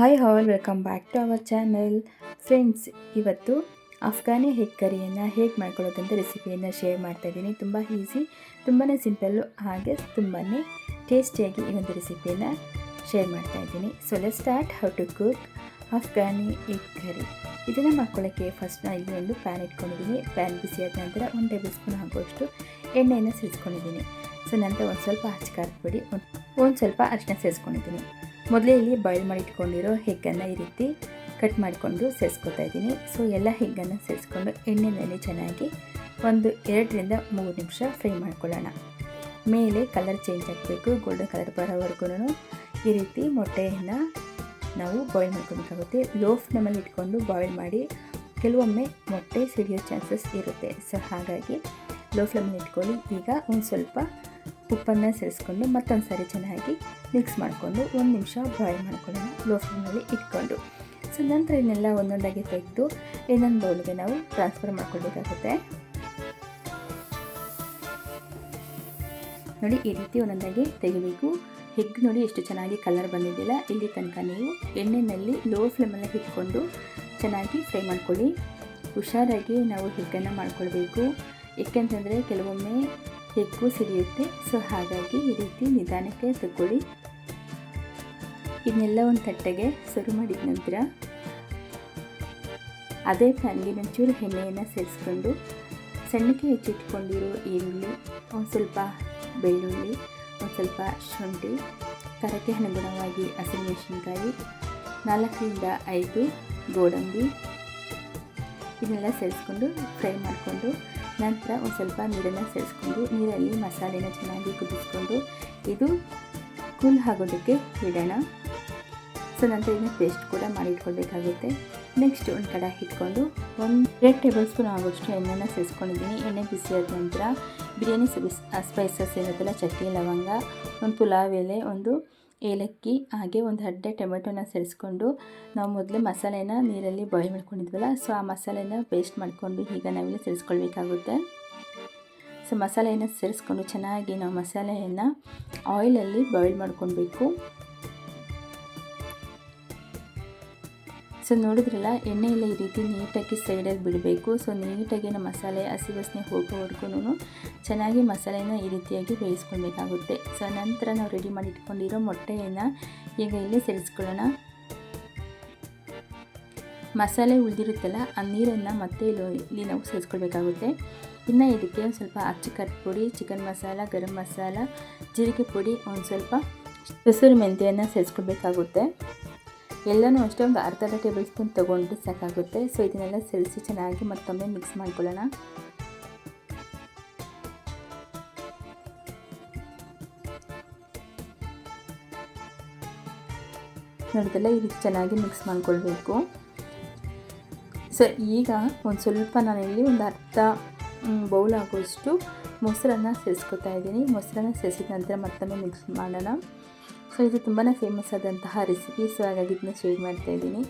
Hi all welcome back to our channel friends ಇವತ್ತು Afghani egg ಕರಿಯನ್ನು ಹೇಗೆ ಮಾಡ್ಕೊಳ್ಳೋದಂತ ರೆಸಿಪಿಯನ್ನು ಶೇರ್ ಮಾಡ್ತಾ ಇದ್ದೀನಿ. ತುಂಬ ಈಸಿ ತುಂಬಾ ಸಿಂಪಲ್ಲು ಹಾಗೆ ತುಂಬಾ ಟೇಸ್ಟಿಯಾಗಿ ಈ ಒಂದು ರೆಸಿಪಿಯನ್ನು ಶೇರ್ ಮಾಡ್ತಾ ಇದ್ದೀನಿ. So let start how to cook Afghani egg curry. ಇದನ್ನು ಮಾಡ್ಕೊಳ್ಳೋಕ್ಕೆ ಫಸ್ಟ್ ನಾನು ಇಲ್ಲಿ ಒಂದು ಪ್ಯಾನ್ ಇಟ್ಕೊಂಡಿದ್ದೀನಿ. ಪ್ಯಾನ್ ಬಿಸಿಯಾದ ನಂತರ ಒಂದು ಟೇಬಲ್ ಸ್ಪೂನ್ ಆಗುವಷ್ಟು ಎಣ್ಣೆಯನ್ನು ಸೇರಿಸ್ಕೊಂಡಿದ್ದೀನಿ. ಸೊ ನಂತರ ಒಂದು ಸ್ವಲ್ಪ ಹಚ್ಚಿ ಪುಡಿ, ಒಂದು ಸ್ವಲ್ಪ ಅರಿಶಿನ ಸೇರಿಸ್ಕೊಂಡಿದ್ದೀನಿ. ಮೊದಲೇ ಇಲ್ಲಿ ಬಾಯ್ಲ್ ಮಾಡಿ ಇಟ್ಕೊಂಡಿರೋ ಹೆಗ್ಗನ್ನು ಈ ರೀತಿ ಕಟ್ ಮಾಡಿಕೊಂಡು ಸೇರಿಸ್ಕೊತಾ ಇದ್ದೀನಿ. ಸೊ ಎಲ್ಲ ಹೆಗ್ಗನ್ನು ಸೇರಿಸ್ಕೊಂಡು ಎಣ್ಣೆಯಲ್ಲಿ ಚೆನ್ನಾಗಿ ಒಂದು ಎರಡರಿಂದ ಮೂರು ನಿಮಿಷ ಫ್ರೈ ಮಾಡ್ಕೊಳ್ಳೋಣ. ಮೇಲೆ ಕಲರ್ ಚೇಂಜ್ ಆಗಬೇಕು ಗೋಲ್ಡನ್ ಕಲರ್ ಬರೋವರೆಗೂ ಈ ರೀತಿ ಮೊಟ್ಟೆಯನ್ನು ನಾವು ಬಾಯ್ಲ್ ಮಾಡ್ಕೊಬೇಕಾಗುತ್ತೆ. ಲೋ ಫ್ಲೇಮಲ್ಲಿ ಇಟ್ಕೊಂಡು ಬಾಯ್ಲ್ ಮಾಡಿ ಕೆಲವೊಮ್ಮೆ ಮೊಟ್ಟೆ ಸಿಡಿಯೋ ಚಾನ್ಸಸ್ ಇರುತ್ತೆ. ಸೊ ಹಾಗಾಗಿ ಲೋ ಫ್ಲೇಮಲ್ಲಿ ಇಟ್ಕೊಳ್ಳಿ. ಈಗ ಒಂದು ಸ್ವಲ್ಪ ಉಪ್ಪನ್ನು ಸೇರಿಸ್ಕೊಂಡು ಮತ್ತೊಂದು ಸಾರಿ ಚೆನ್ನಾಗಿ ಮಿಕ್ಸ್ ಮಾಡಿಕೊಂಡು ಒಂದು ನಿಮಿಷ ಬಾಯ್ಲ್ ಮಾಡ್ಕೊಳ್ಳೋಣ. ಲೋ ಫ್ಲೇಮಲ್ಲಿ ಇಟ್ಕೊಂಡು. ಸೊ ನಂತರ ಇದನ್ನೆಲ್ಲ ಒಂದೊಂದಾಗಿ ತೆಗೆದು ಇನ್ನೊಂದು ಬೌಲ್ಗೆ ನಾವು ಟ್ರಾನ್ಸ್ಫರ್ ಮಾಡ್ಕೊಳ್ಬೇಕಾಗುತ್ತೆ. ನೋಡಿ, ಈ ರೀತಿ ಒಂದೊಂದಾಗಿ ತೆಗಿಬೇಕು. ಹೆಗ್ ನೋಡಿ ಎಷ್ಟು ಚೆನ್ನಾಗಿ ಕಲರ್ ಬಂದಿದ್ದಿಲ್ಲ ಇಲ್ಲಿ ತನಕ ನೀವು ಎಣ್ಣೆಯಲ್ಲಿ ಲೋ ಫ್ಲೇಮಲ್ಲಿ ಇಟ್ಕೊಂಡು ಚೆನ್ನಾಗಿ ಫ್ರೈ ಮಾಡ್ಕೊಳ್ಳಿ. ಹುಷಾರಾಗಿ ನಾವು ಹೆಗ್ಗನ್ನು ಮಾಡ್ಕೊಳ್ಬೇಕು. ಏಕೆಂತಂದರೆ ಕೆಲವೊಮ್ಮೆ ಹೆಗ್ಗು ಸಿಡಿಯುತ್ತೆ ಸೊ ಹಾಗಾಗಿ ಈ ರೀತಿ ನಿಧಾನಕ್ಕೆ ತಗೊಳ್ಳಿ ಇದನ್ನೆಲ್ಲ ಒಂದು ತಟ್ಟೆಗೆ ಸರ್ವ್ ಮಾಡಿದ ನಂತರ ಅದೇ ಪ್ಯಾನ್ಗೆ ಒಂಚೂರು ಎಣ್ಣೆಯನ್ನು ಸೇರಿಸ್ಕೊಂಡು ಸಣ್ಣಕ್ಕೆ ಹೆಚ್ಚಿಟ್ಕೊಂಡಿರೋ ಈರುಳ್ಳಿ, ಒಂದು ಸ್ವಲ್ಪ ಬೆಳ್ಳುಳ್ಳಿ, ಒಂದು ಸ್ವಲ್ಪ ಶುಂಠಿ ಖಾರಕ್ಕೆ ಅನುಗುಣವಾಗಿ ಹಸಿಮೆಣಸಿನ್ಕಾಯಿ, ನಾಲ್ಕರಿಂದ ಐದು ಗೋಡಂಬಿ ಇದನ್ನೆಲ್ಲ ಸೇರಿಸ್ಕೊಂಡು ಫ್ರೈ ಮಾಡಿಕೊಂಡು ನಂತರ ಒಂದು ಸ್ವಲ್ಪ ನೀರನ್ನು ಸೇರಿಸ್ಕೊಂಡು ನೀರಲ್ಲಿ ಮಸಾಲೆನ ಚೆನ್ನಾಗಿ ಕುದಿಸ್ಕೊಂಡು ಇದು ಕೂಲ್ ಆಗೋದಕ್ಕೆ ಇಡೋಣ. ಸೊ, ನಂತರ ಇದನ್ನ ಪೇಸ್ಟ್ ಕೂಡ ಮಾಡಿಟ್ಕೊಳ್ಬೇಕಾಗುತ್ತೆ. ನೆಕ್ಸ್ಟ್ ಒಂದು ಕಡೆ ಇಟ್ಕೊಂಡು ಒಂದು ಎರಡು ಟೇಬಲ್ ಸ್ಪೂನ್ ಆಗೋಷ್ಟು ಎಣ್ಣೆನ ಸೇರಿಸ್ಕೊಂಡಿದ್ದೀನಿ ಎಣ್ಣೆ ಬಿಸಿ ಆದ ನಂತರ ಬಿರಿಯಾನಿ ಸ್ಪೈಸಸ್ ಇರುತ್ತಲ್ಲ, ಚಟ್ನಿ, ಲವಂಗ, ಒಂದು ಪುಲಾವ್ ಎಲೆ, ಒಂದು ಏಲಕ್ಕಿ, ಹಾಗೆ ಒಂದು ಅಡ್ಡೆ ಟೊಮೆಟೊನ ಸೇರಿಸ್ಕೊಂಡು ನಾವು ಮೊದಲು ಮಸಾಲೆನ ನೀರಲ್ಲಿ ಬಾಯ್ಲ್ ಮಾಡ್ಕೊಂಡಿದ್ವಲ್ಲ ಸೊ ಆ ಮಸಾಲೆನ ಪೇಸ್ಟ್ ಮಾಡಿಕೊಂಡು ಈಗ ನಾವೆಲ್ಲ ಸೇರಿಸ್ಕೊಳ್ಬೇಕಾಗುತ್ತೆ. ಸೊ ಮಸಾಲೆಯನ್ನು ಸೇರಿಸ್ಕೊಂಡು ಚೆನ್ನಾಗಿ ನಾವು ಮಸಾಲೆಯನ್ನು ಆಯಿಲಲ್ಲಿ ಬಾಯ್ಲ್ ಮಾಡ್ಕೊಳ್ಬೇಕು. ಸೊ ನೋಡಿದ್ರಲ್ಲ, ಎಣ್ಣೆಯೆಲ್ಲ ಈ ರೀತಿ ನೀಟಾಗಿ ಸೈಡಲ್ಲಿ ಬಿಡಬೇಕು. ಸೊ ನೀಟಾಗಿ ನಮ್ಮ ಮಸಾಲೆ, ಹಸಿ ವಾಸನೆ ಹೋಗೋವರೆಗೂ ಚೆನ್ನಾಗಿ ಮಸಾಲೆನ ಈ ರೀತಿಯಾಗಿ ಬೇಯಿಸ್ಕೊಳ್ಬೇಕಾಗುತ್ತೆ. ಸೊ ನಂತರ ನಾವು ರೆಡಿ ಮಾಡಿ ಇಟ್ಕೊಂಡಿರೋ ಮೊಟ್ಟೆಯನ್ನು ಈಗ ಇಲ್ಲಿ ಸೇರಿಸ್ಕೊಳ್ಳೋಣ. ಮಸಾಲೆ ಉಳಿದಿರುತ್ತಲ್ಲ, ಆ ನೀರನ್ನು ಮತ್ತೆ ಇಲ್ಲಿ ನಾವು ಸೇರಿಸ್ಕೊಳ್ಬೇಕಾಗುತ್ತೆ. ಇನ್ನು ಇದಕ್ಕೆ ಒಂದು ಸ್ವಲ್ಪ ಅಚ್ಚು ಪುಡಿ, ಚಿಕನ್ ಮಸಾಲ, ಗರಂ ಮಸಾಲ, ಜೀರಿಗೆ ಪುಡಿ, ಒಂದು ಸ್ವಲ್ಪ ಹೆಸರು ಮೆಂತೆಯನ್ನು ಸೇರಿಸ್ಕೊಳ್ಬೇಕಾಗುತ್ತೆ. ಎಲ್ಲನೂ ಅಷ್ಟೇ ಒಂದು ಅರ್ಧ ಅರ್ಧ ಟೇಬಲ್ ಸ್ಪೂನ್ ತೊಗೊಂಡ್ರೆ ಸಾಕಾಗುತ್ತೆ. ಸೊ, ಇದನ್ನೆಲ್ಲ ಸೇರಿಸಿ ಚೆನ್ನಾಗಿ ಮತ್ತೊಮ್ಮೆ ಮಿಕ್ಸ್ ಮಾಡ್ಕೊಳ್ಳೋಣ. ನೋಡಿದೆಲ್ಲ ಈ ರೀತಿ ಚೆನ್ನಾಗಿ ಮಿಕ್ಸ್ ಮಾಡ್ಕೊಳ್ಬೇಕು. ಸೊ, ಈಗ ಒಂದು ಸ್ವಲ್ಪ ನಾನಿಲ್ಲಿ ಒಂದು ಅರ್ಧ ಬೌಲ್ ಆಗೋಷ್ಟು ಮೊಸರನ್ನು ಸೇರಿಸ್ಕೊತಾ ಇದ್ದೀನಿ. ಮೊಸರನ್ನು ಸೇರಿಸಿದ ನಂತರ ಮತ್ತೊಮ್ಮೆ ಮಿಕ್ಸ್ ಮಾಡೋಣ. ಸೊ, ಇದು ತುಂಬಾ ಫೇಮಸ್ ಆದಂತಹ ರೆಸಿಪಿ ಸೊ ಹಾಗಾಗಿ ಇದನ್ನ ಶೇರ್ ಮಾಡ್ತಾ ಇದ್ದೀನಿ.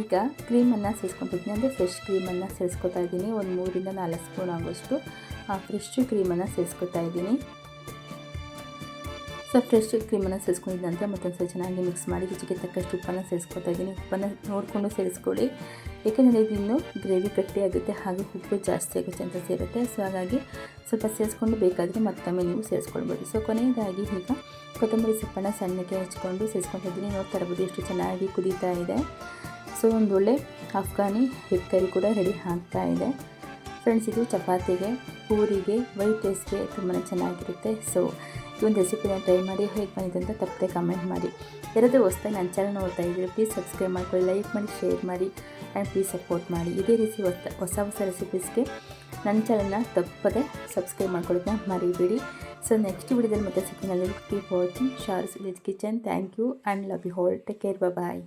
ಈಗ ಕ್ರೀಮನ್ನು ಸೇರಿಸ್ಕೊತಿದ್ದೀನಿ. ಅಂದರೆ ಫ್ರೆಶ್ ಕ್ರೀಮನ್ನು ಸೇರಿಸ್ಕೊತಾ ಇದ್ದೀನಿ. ಒಂದು ಮೂರಿಂದ ನಾಲ್ಕು ಸ್ಪೂನ್ ಆಗೋಷ್ಟು, ಆ ಫ್ರೆಶ್ ಕ್ರೀಮನ್ನು ಸೇರಿಸ್ಕೊತಾ ಇದ್ದೀನಿ. ಸೊ ಫ್ರೆಶ್ ಕ್ರೀಮನ್ನು ಸೇರಿಸ್ಕೊಂಡಿದ್ದ ನಂತರ ಮತ್ತೊಂದು ಸಲ ಚೆನ್ನಾಗಿ ಮಿಕ್ಸ್ ಮಾಡಿ, ರುಚಿಗೆ ತಕ್ಕಷ್ಟು ಉಪ್ಪನ್ನು ಸೇರಿಸ್ಕೊತಾ ಇದ್ದೀನಿ. ಉಪ್ಪನ್ನು ನೋಡಿಕೊಂಡು ಸೇರಿಸ್ಕೊಳ್ಳಿ. ಏಕೆಂದರೆ ಇದು ಇನ್ನೂ ಗ್ರೇವಿ ಗಟ್ಟಿಯಾಗುತ್ತೆ ಹಾಗೆ ಉಪ್ಪು ಜಾಸ್ತಿ ಆಗೋ ಚಾನ್ಸಸ್ ಇರುತ್ತೆ ಸೊ ಹಾಗಾಗಿ ಸ್ವಲ್ಪ ಸೇರಿಸ್ಕೊಂಡು ಬೇಕಾದರೆ ಮತ್ತೊಮ್ಮೆ ನೀವು ಸೇರಿಸ್ಕೊಳ್ಬೋದು. ಸೊ ಕೊನೆಯದಾಗಿ ಈಗ ಕೊತ್ತಂಬರಿ ಸೊಪ್ಪನ್ನು ಸಣ್ಣಕ್ಕೆ ಹಚ್ಕೊಂಡು ಸೇರಿಸ್ಕೊಂಡಿದ್ದೀನಿ ನೋಡ್ತಾ ಇರ್ಬೋದು ಎಷ್ಟು ಚೆನ್ನಾಗಿ ಕುದೀತಾ ಇದೆ. ಸೊ ಒಂದು ಒಳ್ಳೆ ಅಫ್ಘಾನಿ ಹೆಕ್ಕರಿ ಕೂಡ ರೆಡಿ ಆಗ್ತಾ ಇದೆ. ಫ್ರೆಂಡ್ಸ್ ಇದು ಚಪಾತಿಗೆ, ಪೂರಿಗೆ ವೈಟ್ ರೈಸ್ಗೆ ತುಂಬಾ ಚೆನ್ನಾಗಿರುತ್ತೆ. ಸೊ ಈ ಒಂದು ರೆಸಿಪಿನ ಟ್ರೈ ಮಾಡಿ, ಹೇಗೆ ಬಂದಿದೆ ಅಂತ ತಪ್ಪದೆ ಕಮೆಂಟ್ ಮಾಡಿ. ಯಾರಾದರೂ ಹೊಸ್ದಾಗಿ ನನ್ನ ಚಾನಲ್ ನೋಡ್ತಾ ಇದ್ದೀರಿ ಪ್ಲೀಸ್ ಸಬ್ಸ್ಕ್ರೈಬ್ ಮಾಡ್ಕೊಳ್ಳಿ ಲೈಕ್ ಮಾಡಿ ಶೇರ್ ಮಾಡಿ ಆ್ಯಂಡ್ ಪ್ಲೀಸ್ ಸಪೋರ್ಟ್ ಮಾಡಿ. ಇದೇ ರೀತಿ ಹೊಸ ಹೊಸ ಹೊಸ ರೆಸಿಪೀಸ್ಗೆ ನನ್ನ ಚಾನಲ್ನ ತಪ್ಪದೆ ಸಬ್ಸ್ಕ್ರೈಬ್ ಮಾಡ್ಕೊಳ್ಳೋದನ್ನ ಮರಿಬೇಡಿ. ಸೊ ನೆಕ್ಸ್ಟ್ ವಿಡಿಯೋದಲ್ಲಿ ಮತ್ತೆ ಸಿಕ್ಕಿನಲ್ಲಿ keep watching Shar's with kitchen thank you and love you all take care bye